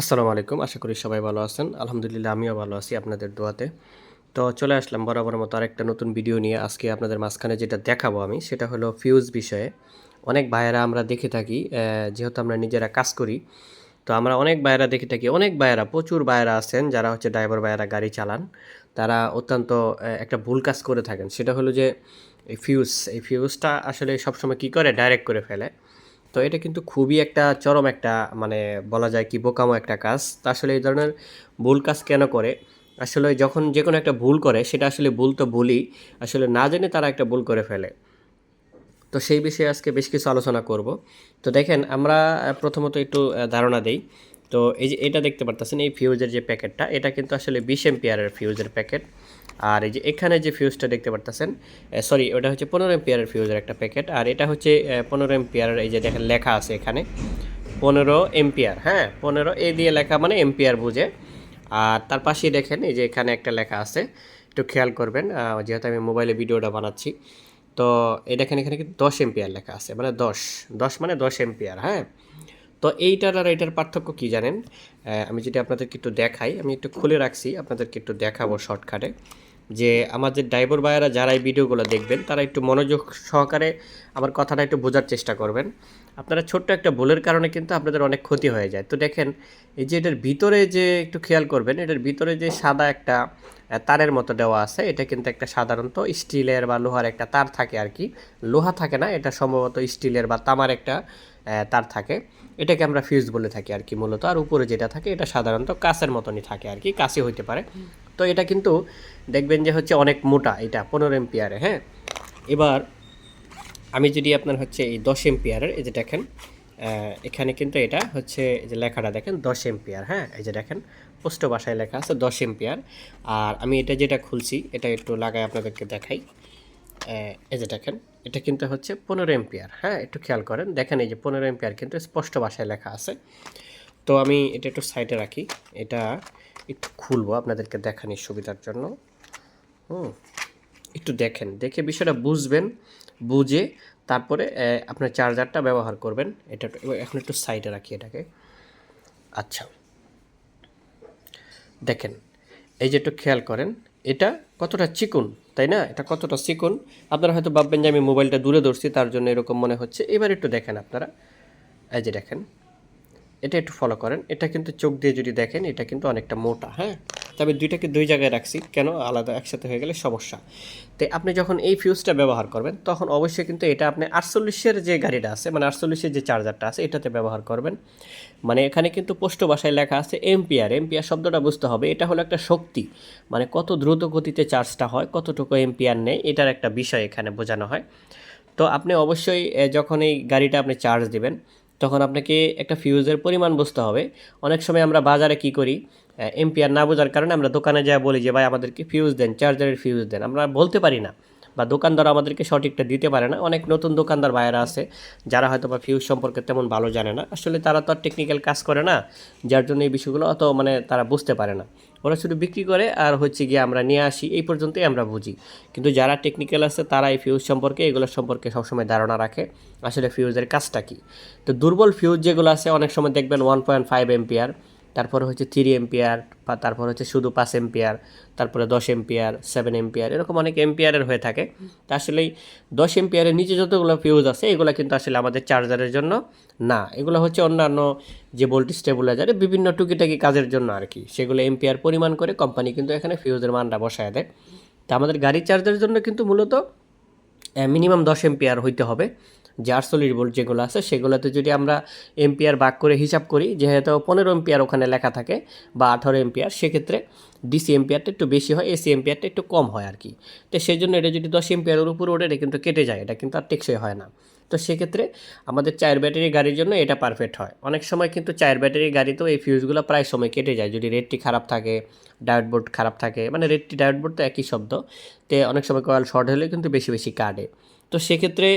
আসসালামু আলাইকুম। আশা করি সবাই ভালো আছেন। আলহামদুলিল্লাহ, আমিও ভালো আছি আপনাদের দোয়াতে। তো চলে আসলাম বরাবর মতো আরেকটা নতুন ভিডিও নিয়ে। আজকে আপনাদের মাঝখানে যেটা দেখাবো আমি, সেটা হলো ফিউজ বিষয়ে। অনেক ভাইয়েরা আমরা দেখে থাকি যেহেতু আমরা নিজেরা কাজ করি, তো আমরা অনেক ভাইয়েরা দেখে থাকি, অনেক ভাইয়েরা, প্রচুর ভাইয়েরা আছেন, যারা হচ্ছে ড্রাইভার ভাইয়েরা গাড়ি চালান। তারা অত্যন্ত একটা ভুল কাজ করে থাকেন। সেটা হলো যে, এই ফিউজ এই ফিউজটা আসলে সবসময় কী করে? ডাইরেক্ট করে ফেলে। তো এটা কিন্তু খুবই একটা চরম একটা মানে বলা যায় কি বোকামো একটা কাজ। তা আসলে এই ধরনের ভুল কাজ কেন করে? আসলে যখন যে কোনো একটা ভুল করে, সেটা আসলে ভুল তো ভুলই। আসলে না জেনে তারা একটা ভুল করে ফেলে। তো সেই বিষয়ে আজকে বেশ কিছু আলোচনা করব। তো দেখেন, আমরা প্রথমত একটু ধারণা দেই। তো এই যে এটা দেখতে পারতেছেন, এই ফিউজের যে প্যাকেটটা, এটা কিন্তু আসলে বিশ এম্পিয়ারের ফিউজের প্যাকেট। আর এই যে এখানে যে ফিউজটা দেখতে পারতেছেন সরি ওটা হচ্ছে পনেরো এম্পিয়ারের ফিউজের একটা প্যাকেট আর এটা হচ্ছে পনেরো এম্পিয়ারের এই যে দেখেন লেখা আছে এখানে। পনেরো এম্পিয়ার হ্যাঁ পনেরো এ দিয়ে লেখা মানে এম্পিয়ার বুঝে। আর তার পাশেই দেখেন, এই যে এখানে একটা লেখা আছে, একটু খেয়াল করবেন যেহেতু আমি মোবাইলে ভিডিওটা বানাচ্ছি। তো এই দেখেন এখানে কিন্তু দশ এম্পিয়ার লেখা আছে মানে দশ দশ মানে দশ এম্পিয়ার হ্যাঁ। তো এইটার আর এইটার পার্থক্য কি জানেন? আমি যদি আপনাদেরকে একটু দেখাই, আমি একটু খুলে রাখছি, আপনাদেরকে একটু দেখাবো শর্টকাটে যে আমাদের ড্রাইভার ভাইয়েরা যারা এই ভিডিওগুলো দেখবেন, তারা একটু মনোযোগ সহকারে আমার কথাটা একটু বোঝার চেষ্টা করবেন। আপনারা ছোট্ট একটা ভুলের কারণে কিন্তু আপনাদের অনেক ক্ষতি হয়ে যায়। তো দেখেন, এই যে এটার ভিতরে যে একটু খেয়াল করবেন, এটার ভিতরে যে সাদা একটা তারের মতো দেওয়া আছে, এটা কিন্তু একটা সাধারণত স্টিলের বা লোহার একটা তার থাকে আর কি। লোহা থাকে না, এটা সম্ভবত স্টিলের বা তামার একটা তার থাকে। এটাকে আমরা ফিউজ বলে থাকি আর কি মূলত। আর উপরে যেটা থাকে, এটা সাধারণত কাঁচের মতনই থাকে আর কি, কাঁচি হইতে পারে। তো এটা কিন্তু দেখবেন যে হচ্ছে অনেক মোটা, এটা পনেরো এম্পিয়ারে হ্যাঁ? এবার আমি যদি আপনার হচ্ছে এই দশ এম্পিয়ারের এই যে দেখেন এখানে কিন্তু এটা হচ্ছে যে লেখাটা দেখেন, দশ এম্পিয়ার হ্যাঁ? এই যে দেখেন পোস্ট ভাষায় লেখা আছে দশ এম্পিয়ার। আর আমি এটা যেটা খুলছি, এটা একটু লাগাই আপনাদেরকে দেখাই। এই যে দেখেন, এটা কিন্তু হচ্ছে পনেরো এম্পিয়ার হ্যাঁ? একটু খেয়াল করেন। দেখেন এই যে পনেরো এম্পিয়ার কিন্তু স্পষ্ট ভাষায় লেখা আছে। তো আমি এটা একটু সাইডে রাখি। এটা একটু খুলবো আপনাদেরকে দেখানোর সুবিধার জন্য। হুম, একটু দেখেন, দেখে বিষয়টা বুঝবেন, বুঝে তারপরে আপনার চার্জারটা ব্যবহার করবেন। এটা এখন একটু সাইডে রাখি এটাকে। আচ্ছা। দেখেন, এই যে একটু খেয়াল করেন, এটা কতটা চিকন, তাই না? এটা কতটা চিকন? আপনারা হয়তো ভাববেন যে আমি মোবাইলটা দূরে ধরছি, তার জন্য এরকম মনে হচ্ছে। এবার একটু দেখেন আপনারা। এই যে দেখেন এটা একটু ফলো করেন। এটা কিন্তু চোখ দিয়ে যদি দেখেন, এটা কিন্তু অনেকটা মোটা হ্যাঁ? তবে দুইটাকে দুই জায়গায় রাখছি, কেন? আলাদা, একসাথে হয়ে গেলে সমস্যা। তো আপনি যখন এই ফিউজটা ব্যবহার করবেন, তখন অবশ্যই কিন্তু এটা আপনি আটচল্লিশের যে গাড়িটা আছে মানে আটচল্লিশের যে চার্জারটা আছে, এটাতে ব্যবহার করবেন। মানে এখানে কিন্তু পোস্ট ভাষায় লেখা আছে এম্পিয়ার এম্পিয়ার শব্দটা বুঝতে হবে, এটা হলো একটা শক্তি। মানে কত দ্রুত গতিতে চার্জটা হয়, কতটুকু এম্পিয়ার নেই এটার একটা বিষয় এখানে বোঝানো হয়। তো আপনি অবশ্যই যখন এই গাড়িটা আপনি চার্জ দিবেন তখন আপনাকে একটা ফিউজের পরিমাণ বুঝতে হবে। অনেক সময় আমরা বাজারে কি করি এমপিআর না বোঝার কারণে আমরা দোকানে যা বলি যে, ভাই, আমাদেরকে ফিউজ দেন চার্জারের ফিউজ দেন। আমরা বলতে পারি না। বা দোকানদার আমাদেরকে সঠিকটা দিতে পারে না। অনেক নতুন দোকানদার ভাইয়েরা আছে, যারা হয়তো বা ফিউজ সম্পর্কে তেমন ভালো জানে না। আসলে তারা তো আর টেকনিক্যাল কাজ করে না, যার জন্য এই বিষয়গুলো অত মানে তারা বুঝতে পারে না। ওরা শুধু বিক্রি করে আর হচ্ছে গিয়ে আমরা নিয়ে আসি, এই পর্যন্তই আমরা বুঝি। কিন্তু যারা টেকনিক্যাল আছে, তারা এই ফিউজ সম্পর্কে, এগুলো সম্পর্কে সবসময় ধারণা রাখে, আসলে ফিউজের কাজটা কী। তো দুর্বল ফিউজ যেগুলো আছে, অনেক সময় দেখবেন ওয়ান পয়েন্ট ফাইভ এম্পিয়ার তারপরে হচ্ছে থ্রি এম্পিয়ার বা তারপর হচ্ছে শুধু পাঁচ এম্পিয়ার তারপরে দশ এম্পিয়ার সেভেন এম্পিয়ার এরকম অনেক এম্পিয়ারের হয়ে থাকে। তা আসলে দশ এম্পিয়ারের নিচে যতগুলো ফিউজ আছে, এগুলো কিন্তু আসলে আমাদের চার্জারের জন্য না। এগুলো হচ্ছে অন্যান্য যে ভোল্টেজ স্টেবিলাইজারে বিভিন্ন টুকিটাকি কাজের জন্য আর কি। সেগুলো এম্পিয়ার পরিমাণ করে কোম্পানি কিন্তু এখানে ফিউজের মানটা বসায় দেয়। তা আমাদের গাড়ি চার্জারের জন্য কিন্তু মূলত মিনিমাম দশ এম্পিয়ার হইতে হবে। যে আটচল্লিশ যেগুলো আছে, সেগুলোতে যদি আমরা এম্পিয়ার ভাগ করে হিসাব করি, যেহেতু পনেরো এম্পিয়ার ওখানে লেখা থাকে বা আঠারো এম্পিয়ার সেক্ষেত্রে ডিসি এম্পিয়ারটা একটু বেশি হয়, এসি এম্পিয়ারটা একটু কম হয় আর কি। তো সেই জন্য এটা যদি দশ এম্পিয়ারের উপরে ওঠে, এটা কিন্তু কেটে যায়, এটা কিন্তু আর টেকসই হয় না। তো সেক্ষেত্রে আমাদের চায়ের ব্যাটারি গাড়ির জন্য এটা পারফেক্ট হয়। অনেক সময় কিন্তু চায়ের ব্যাটারি গাড়িতেও এই ফিউজগুলো প্রায় সময় কেটে যায়, যদি রেডটি খারাপ থাকে ডায়োড বোর্ড খারাপ থাকে মানে রেডটি ডায়োড বোর্ড তো একই শব্দ, তে অনেক সময় কয়েল শর্ট হলে কিন্তু বেশি বেশি কাটে। তো সেক্ষেত্রে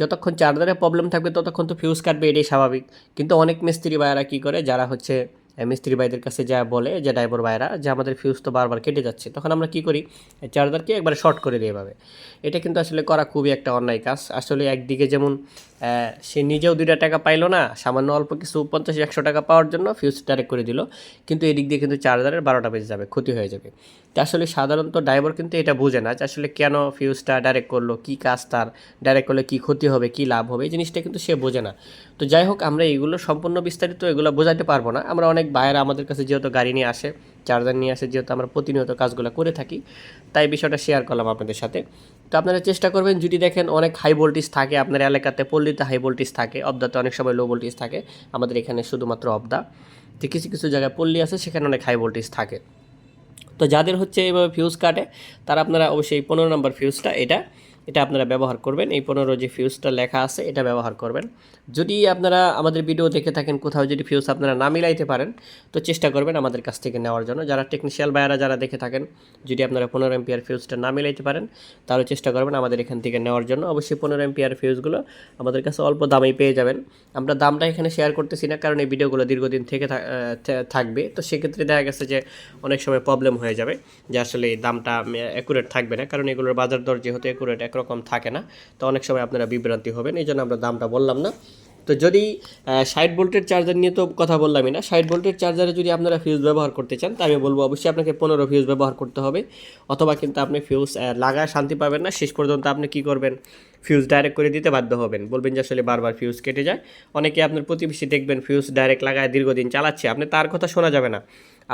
যতক্ষণ চার্জারে প্রবলেম থাকবে, ততক্ষণ তো ফিউজ কাটবে, এটাই স্বাভাবিক। কিন্তু অনেক মিস্ত্রি ভাইয়ারা কী করে, যারা হচ্ছে মিস্ত্রি ভাইদের কাছে যা বলে যে ড্রাইভার ভাইরা যে আমাদের ফিউজ তো বারবার কেটে যাচ্ছে। তখন আমরা কি করি? চার্জারকে একবারে শর্ট করে দিই এভাবে। এটা কিন্তু আসলে করা খুবই একটা অন্যায় কাজ। আসলে একদিকে যেমন সে নিজেও দুইটা টাকা পাইলো না, সামান্য অল্প কিছু পঞ্চাশ, একশো টাকা পাওয়ার জন্য ফিউজ ডাইরেক্ট করে দিল। কিন্তু এদিক দিয়ে কিন্তু চার্জারের বারোটা বেজে যাবে, ক্ষতি হয়ে যাবে। তো আসলে সাধারণত ড্রাইভার কিন্তু এটা বোঝে না যে আসলে কেন ফিউজটা ডাইরেক্ট করল, কী কাজ তার ডাইরেক্ট করলে কী ক্ষতি হবে, কী লাভ হবে, এই জিনিসটা কিন্তু সে বোঝে না। তো যাই হোক, আমরা এগুলো সম্পূর্ণ বিস্তারিত এগুলো বোঝাতে পারব না। আমরা অনেক ভাইয়েরা আমাদের কাছে যেহেতু গাড়ি নিয়ে আসে চার্জার নিয়ে আসে, যেহেতু আমরা প্রতিনিয়ত কাজগুলো করে থাকি, তাই বিষয়টা শেয়ার করলাম আপনাদের সাথে। তো আপনারা চেষ্টা করবেন, যদি দেখেন অনেক হাই ভোল্টেজ থাকে, আপনার এলাকাতে পল্লীতে হাই ভোল্টেজ থাকে, অবদাতে অনেক সময় লো ভোল্টেজ থাকে, আমাদের এখানে শুধুমাত্র অবদা। তো কিছু কিছু জায়গায় পল্লী আছে, সেখানে অনেক হাই ভোল্টেজ থাকে। তো যাদের হচ্ছে এইভাবে ফিউজ কাটে, তারা আপনারা অবশ্যই পনেরো নম্বর ফিউজটা এটা এটা আপনারা ব্যবহার করবেন। এই পনেরো যে ফিউজটা লেখা আছে, এটা ব্যবহার করবেন। যদি আপনারা আমাদের ভিডিও দেখে থাকেন, কোথাও যদি ফিউজ আপনারা না মিলাইতে পারেন, তো চেষ্টা করবেন আমাদের কাছ থেকে নেওয়ার জন্য। যারা টেকনিশিয়াল বায়ারা যারা দেখে থাকেন, যদি আপনারা পনেরো এমপিআর ফিউজটা না মিলাইতে পারেন, তাহলে চেষ্টা করবেন আমাদের এখান থেকে নেওয়ার জন্য। অবশ্যই পনেরো এমপিআর ফিউজগুলো আমাদের কাছে অল্প দামেই পেয়ে যাবেন। আমরা দামটা এখানে শেয়ার করতেছি না, কারণ এই ভিডিওগুলো দীর্ঘদিন থেকে থাকবে। তো সেক্ষেত্রে দেখা গেছে যে অনেক সময় প্রবলেম হয়ে যাবে যে আসলে এই দামটা অ্যাকুরেট থাকবে না, কারণ এগুলোর বাজার দর যেহেতু অ্যাকুরেট একরকম থাকে না। তো অনেক সময় আপনারা বিভ্রান্তি হবেন, এই জন্য আমরা দামটা বললাম না। তো যদি সাইড ভোল্টের চার্জার নিয়ে তো কথা বললামই না সাইড ভোল্টের চার্জারে যদি আপনারা ফিউজ ব্যবহার করতে চান তাহলে বলব অবশ্যই আপনাকে পনেরো ফিউজ ব্যবহার করতে হবে। অথবা কিন্তু আপনি ফিউজ লাগায় শান্তি পাবেন না, শেষ পর্যন্ত আপনি কি করবেন? ফিউজ ডাইরেক্ট করে দিতে বাধ্য হবেন। বলবেন যে আসলে বারবার ফিউজ কেটে যায়। অনেকে আপনার প্রতিবেশী দেখবেন ফিউজ ডাইরেক্ট লাগায়, দীর্ঘদিন চালাচ্ছে। আপনি তার কথা শোনা যাবে না।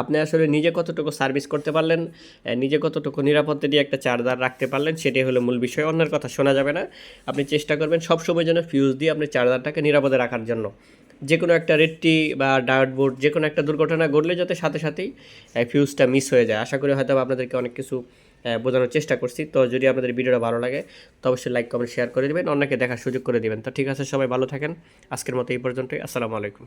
আপনি আসলে নিজে কতটুকু সার্ভিস করতে পারলেন নিজে কতটুকু নিরাপত্তা দিয়ে একটা চার্জার রাখতে পারলেন, সেটাই হলো মূল বিষয়। অন্যের কথা শোনা যাবে না। আপনি চেষ্টা করবেন সবসময় যেন ফিউজ দিয়ে আপনি চার্জারটাকে নিরাপদে রাখার জন্য। যে কোনো একটা রেডটি বা ডায়োড বোর্ড যে কোনো একটা দুর্ঘটনা ঘটলে যাতে সাথে সাথেই ফিউজটা মিস হয়ে যায়। আশা করি হয়তো আপনাদেরকে অনেক কিছু বোঝানোর চেষ্টা করছি। তো যদি আপনাদের ভিডিওটা ভালো লাগে, তো অবশ্যই লাইক কমেন্ট শেয়ার করে দেবেন। অন্যকে দেখার সুযোগ করে দেবেন। তো ঠিক আছে, সবাই ভালো থাকেন। আজকের মতো এই পর্যন্তই। আসসালামু আলাইকুম।